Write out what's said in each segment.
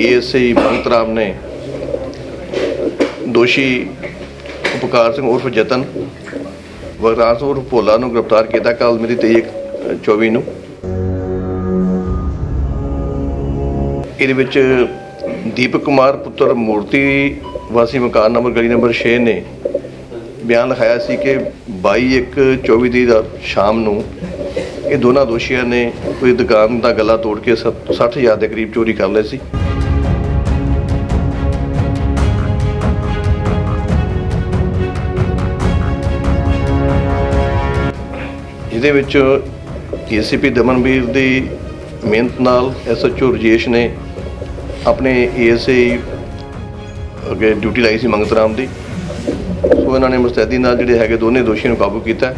ASI ਭਗਤ ਰਾਮ ਨੇ ਦੋਸ਼ੀ ਉਪਕਾਰ ਸਿੰਘ ਉਰਫ ਜਤਨ ਵਗਰਾਸ ਉਰਫ ਭੋਲਾ ਨੂੰ ਗ੍ਰਿਫਤਾਰ ਕੀਤਾ ਕੱਲ ਮੇਰੀ 23 24 ਨੂੰ। ਇਹਦੇ ਵਿੱਚ ਦੀਪਕ ਕੁਮਾਰ ਪੁੱਤਰ ਮੂਰਤੀ ਵਾਸੀ ਮਕਾਨ ਨੰਬਰ ਗਲੀ ਨੰਬਰ 6 ਨੇ। ਬਿਆਨ ਲਿਖਾਇਆ ਸੀ ਕਿ 22 ਇੱਕ 24 ਦੀ ਸ਼ਾਮ ਨੂੰ ਇਹ ਦੋਨਾਂ ਦੋਸ਼ੀਆਂ ਨੇ ਕੋਈ ਦੁਕਾਨ ਦਾ ਗਲਾ ਤੋੜ ਕੇ 60000 ਦੇ ਕਰੀਬ ਚੋਰੀ ਕਰ ਲਏ ਸੀ। ਇਹਦੇ ਵਿੱਚ ਏਸੀਪੀ ਦਮਨਵੀਰ ਦੀ ਮਿਹਨਤ ਨਾਲ ਐਸਐਚਓ ਰਜੇਸ਼ ਨੇ ਆਪਣੇ ਏਐਸਆਈ ਅੱਗੇ ਡਿਊਟੀ ਲਾਈ ਸੀ ਮੰਗਤ ਰਾਮ ਦੀ। ਸੋ ਇਹਨਾਂ ਨੇ ਮੁਸਤੈਦੀ ਨਾਲ ਜਿਹੜੇ ਹੈਗੇ ਦੋਨੇ ਦੋਸ਼ੀਆਂ ਨੂੰ ਕਾਬੂ ਕੀਤਾ।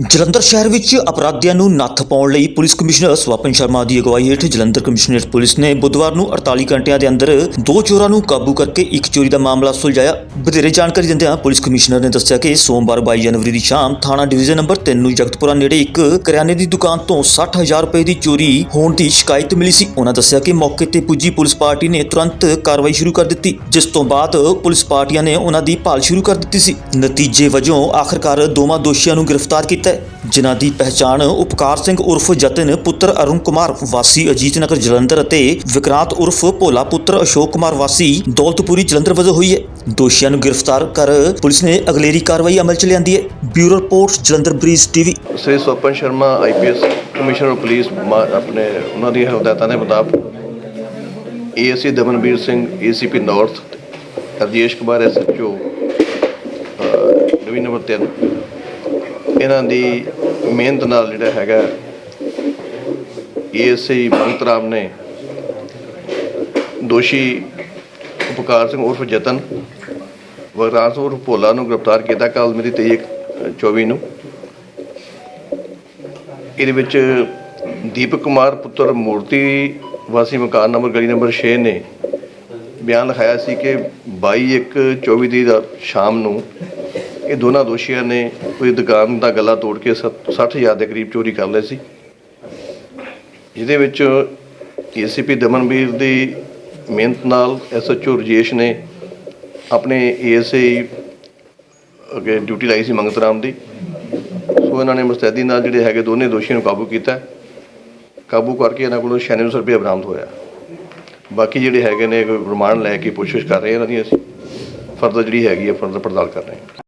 ਜਲੰਧਰ ਸ਼ਹਿਰ ਵਿੱਚ ਅਪਰਾਧੀਆਂ ਨੂੰ ਨੱਥ ਪਾਉਣ ਲਈ ਪੁਲਿਸ ਕਮਿਸ਼ਨਰ ਸਵਾਪਨ ਸ਼ਰਮਾ ਦੀ ਅਗਵਾਈ ਹੇਠ ਜਲੰਧਰ ਕਮਿਸ਼ਨਰੇਟ ਪੁਲਿਸ ਨੇ ਬੁੱਧਵਾਰ ਨੂੰ 48 ਘੰਟਿਆਂ ਦੇ ਅੰਦਰ ਦੋ ਚੋਰਾਂ ਨੂੰ ਕਾਬੂ ਕਰਕੇ ਇੱਕ ਚੋਰੀ ਦਾ ਮਾਮਲਾ ਸੁਲਝਾਇਆ। ਵਧੇਰੇ ਜਾਣਕਾਰੀ ਦਿੰਦਿਆਂ ਪੁਲਿਸ ਕਮਿਸ਼ਨਰ ਨੇ ਦੱਸਿਆ ਕਿ ਸੋਮਵਾਰ 22 ਜਨਵਰੀ ਦੀ ਸ਼ਾਮ ਥਾਣਾ ਡਿਵੀਜ਼ਨ ਨੰਬਰ 3 ਨੂੰ ਜਗਤਪੁਰਾ ਨੇੜੇ ਇੱਕ ਕਰਿਆਨੇ ਦੀ ਦੁਕਾਨ ਤੋਂ 60000 ਰੁਪਏ ਦੀ ਚੋਰੀ ਹੋਣ ਦੀ ਸ਼ਿਕਾਇਤ ਮਿਲੀ ਸੀ। ਉਹਨਾਂ ਦੱਸਿਆ ਕਿ ਮੌਕੇ ਤੇ ਪੁੱਜੀ ਪੁਲਿਸ ਪਾਰਟੀ ਨੇ ਤੁਰੰਤ ਕਾਰਵਾਈ ਸ਼ੁਰੂ ਕਰ ਦਿੱਤੀ, ਜਿਸ ਤੋਂ ਬਾਅਦ ਪੁਲਿਸ ਪਾਰਟੀਆਂ ਨੇ ਉਹਨਾਂ ਦੀ ਭਾਲ ਸ਼ੁਰੂ ਕਰ ਦਿੱਤੀ ਸੀ। ਨਤੀਜੇ ਵਜੋਂ ਆਖਰਕਾਰ ਦੋਵਾਂ ਦੋਸ਼ੀਆਂ ਨੂੰ ਗ੍ਰਿਫਤਾਰ ਕੀਤਾ ਹੈ, ਜਿਨ੍ਹਾਂ ਦੀ ਪਹਿਚਾਣ ਉਪਕਾਰ ਸਿੰਘ ਉਰਫ ਜਤਨ ਪੁੱਤਰ ਅਰੁਣ ਕੁਮਾਰ ਵਾਸੀ ਅਜੀਤ ਨਗਰ ਜਲੰਧਰ ਅਤੇ ਵਿਕਰਾਂਤ ਉਰਫ ਭੋਲਾ ਪੁੱਤਰ ਅਸ਼ੋਕ ਕੁਮਾਰ ਵਾਸੀ ਦੌਲਤਪੁਰੀ ਜਲੰਧਰ ਵਜੋਂ ਹੋਈ ਹੈ। ਦੋਸ਼ੀਆਂ ਨੂੰ ਗ੍ਰਿਫਤਾਰ ਕਰ ਪੁਲਿਸ ਨੇ ਅਗਲੇਰੀ ਕਾਰਵਾਈ ਅਮਲ ਚ ਲਿਆਂਦੀ ਹੈ। Bureau report Jalandhar Breeze TV. Shri Swapan Sharma IPS commissioner police ਮਾ- ਆਪਣੇ ਉਹਨਾਂ ਦੀਆਂ ਹਦਾਇਤਾਂ ਦੇ ਮੁਤਾਬਕ ASC Damanvir Singh ACP north Rajesh Kumar SHO ਨਵੀਂ ਨੰਬਰ 3 ਇਹਨਾਂ ਦੀ ਮਿਹਨਤ ਨਾਲ ਜਿਹੜਾ ਹੈਗਾ ਏਐਸਆਈ ਭਗਤ ਰਾਮ ਨੇ ਦੋਸ਼ੀ ਉਪਕਾਰ ਸਿੰਘ ਉਰਫ ਜਤਨ ਵਗਰਾਸ ਉਰਫ ਭੋਲਾ ਨੂੰ ਗ੍ਰਿਫਤਾਰ ਕੀਤਾ ਕੱਲ ਮੇਰੀ 23 24 ਨੂੰ। ਇਹਦੇ ਵਿੱਚ ਦੀਪਕ ਕੁਮਾਰ ਪੁੱਤਰ ਮੂਰਤੀ ਵਾਸੀ ਮਕਾਨ ਨੰਬਰ ਗਲੀ ਨੰਬਰ 6 ਨੇ। ਬਿਆਨ ਲਿਖਾਇਆ ਸੀ ਕਿ 22 ਇੱਕ 24 ਦੀ ਸ਼ਾਮ ਨੂੰ ਇਹ ਦੋਨਾਂ ਦੋਸ਼ੀਆਂ ਨੇ ਕੋਈ ਦੁਕਾਨ ਦਾ ਗਲਾ ਤੋੜ ਕੇ 60000 ਦੇ ਕਰੀਬ ਚੋਰੀ ਕਰ ਲਏ ਸੀ। ਜਿਹਦੇ ਵਿੱਚ ਏਸੀਪੀ ਦਮਨਵੀਰ ਦੀ ਮਿਹਨਤ ਨਾਲ ਐਸਐਚਓ ਰਜੇਸ਼ ਨੇ ਆਪਣੇ ਏਐਸਆਈ ਅੱਗੇ ਡਿਊਟੀ ਲਾਈ ਸੀ ਮੰਗਤ ਰਾਮ ਦੀ। ਸੋ ਇਹਨਾਂ ਨੇ ਮੁਸਤੈਦੀ ਨਾਲ ਜਿਹੜੇ ਹੈਗੇ ਦੋਨੇ ਦੋਸ਼ੀਆਂ ਨੂੰ ਕਾਬੂ ਕੀਤਾ। ਕਾਬੂ ਕਰਕੇ ਇਹਨਾਂ ਕੋਲੋਂ 96 ਰੁਪਏ ਬਰਾਮਦ ਹੋਇਆ। ਬਾਕੀ ਜਿਹੜੇ ਹੈਗੇ ਨੇ ਕੋਈ ਰਿਮਾਂਡ ਲੈ ਕੇ ਕੋਸ਼ਿਸ਼ ਕਰ ਰਹੇ ਇਹਨਾਂ ਦੀ ਅਸੀਂ। ਫਰਦਰ ਜਿਹੜੀ ਹੈਗੀ ਹੈ ਫਰਦਰ ਪੜਤਾਲ ਕਰ ਰਹੇ ਹਾਂ